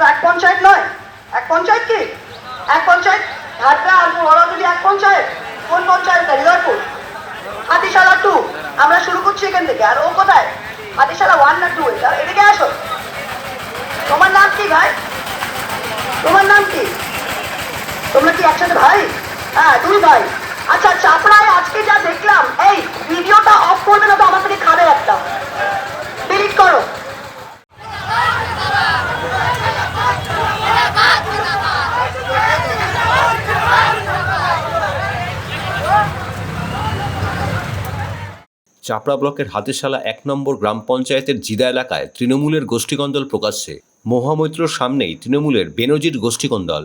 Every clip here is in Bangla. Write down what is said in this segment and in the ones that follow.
তো এক পঞ্চায়েত নয়। এক পঞ্চায়েত কি? এক পঞ্চায়েত? ঝাড়গ্রাম আর বড়াগুলি এক পঞ্চায়েত। কোন পঞ্চায়েত? হৃদয়পুর হাতিশালা টু আমরা শুরু করছি এখান থেকে। আর ও কোথায়? হাতিশালা ওয়ান না টু এদিকে আসো। তোমার নাম কি ভাই? তোমার নাম কি? তোমরা কি একসাথে ভাই? হ্যাঁ দুই ভাই। আচ্ছা চাপড়ায় চাপড়া ব্লকের হাতিশালা এক নম্বর গ্রাম পঞ্চায়েতের জিদা এলাকায় তৃণমূলের গোষ্ঠীকন্দল প্রকাশ্যে। মহামৈত্রর সামনেই তৃণমূলের বেনজির গোষ্ঠীকন্দল।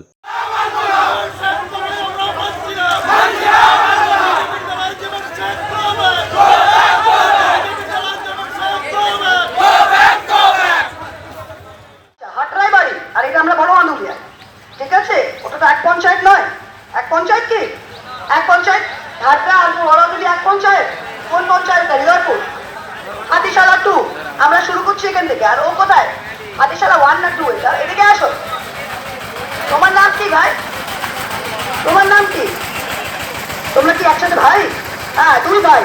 ঠিক আছে? এক পঞ্চায়েত নয়। এক পঞ্চায়েত কি? এক পঞ্চায়েত? ঝাড়গ্রাম আর এক পঞ্চায়েত। কোন পঞ্চায়েত হৃদয়পুর হাতিশালা টু আমরা শুরু করছি এখান থেকে, আর ও কোথায়? হাতিশালা ওয়ান না টু এটা এদিকে আসো। তোমার নাম কি ভাই? তোমার নাম কি? তোমরা কি একসাথে ভাই? হ্যাঁ তুমি ভাই।